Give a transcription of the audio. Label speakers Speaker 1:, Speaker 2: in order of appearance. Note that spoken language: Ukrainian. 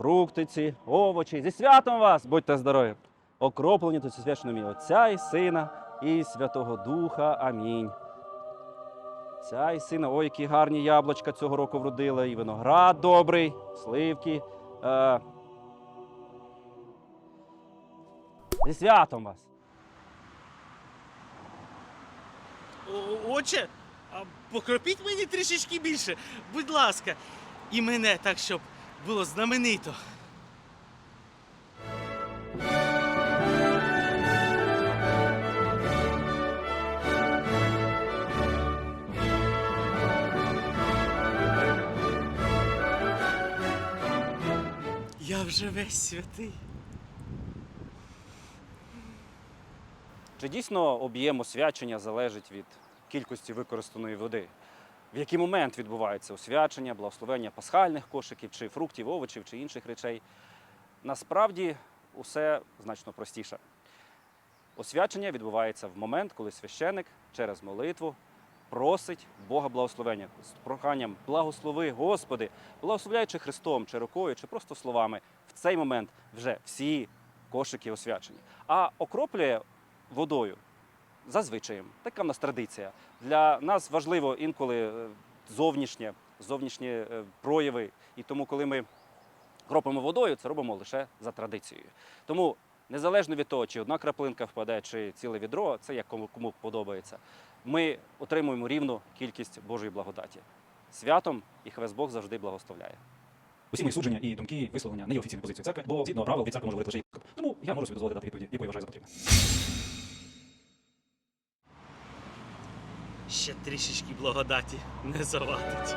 Speaker 1: Фруктиці, овочі, зі святом вас, будьте здорові. Окроплені тут свячено ім'я Отця і Сина і Святого Духа. Амінь. Ця і сина, ой, які гарні яблучка цього року вродили, і виноград добрий, сливки. Е... Зі святом вас!
Speaker 2: Отче, а покропіть мені трішечки більше, будь ласка. І мене так, щоб було знаменито. Я вже весь святий.
Speaker 1: Чи дійсно об'єм освячення залежить від кількості використаної води? В який момент відбувається освячення, благословення пасхальних кошиків, чи фруктів, овочів, чи інших речей? Насправді усе значно простіше. Освячення відбувається в момент, коли священик через молитву просить Бога благословення з проханням благослови, Господи, благословляючи Христом, чи рукою, чи просто словами. В цей момент вже всі кошики освячені. А окроплює водою за звичаєм. Така в нас традиція. Для нас важливо інколи е, зовнішнє, зовнішні е, прояви. І тому, коли ми кропимо водою, це робимо лише за традицією. Тому незалежно від того, чи одна краплинка впаде, чи ціле відро, це як кому, кому подобається. Ми отримуємо рівну кількість Божої благодаті. Святом і хвест Бог завжди благословляє.
Speaker 3: Усі мої судження і думки, висловлення не є офіційною позицією церкви, бо згідно правил від церкви може говорити лише. Тому я можу собі дозволити дати відповіді, яку я вважаю за потрібне.
Speaker 2: Ще трішечки благодаті не завадить.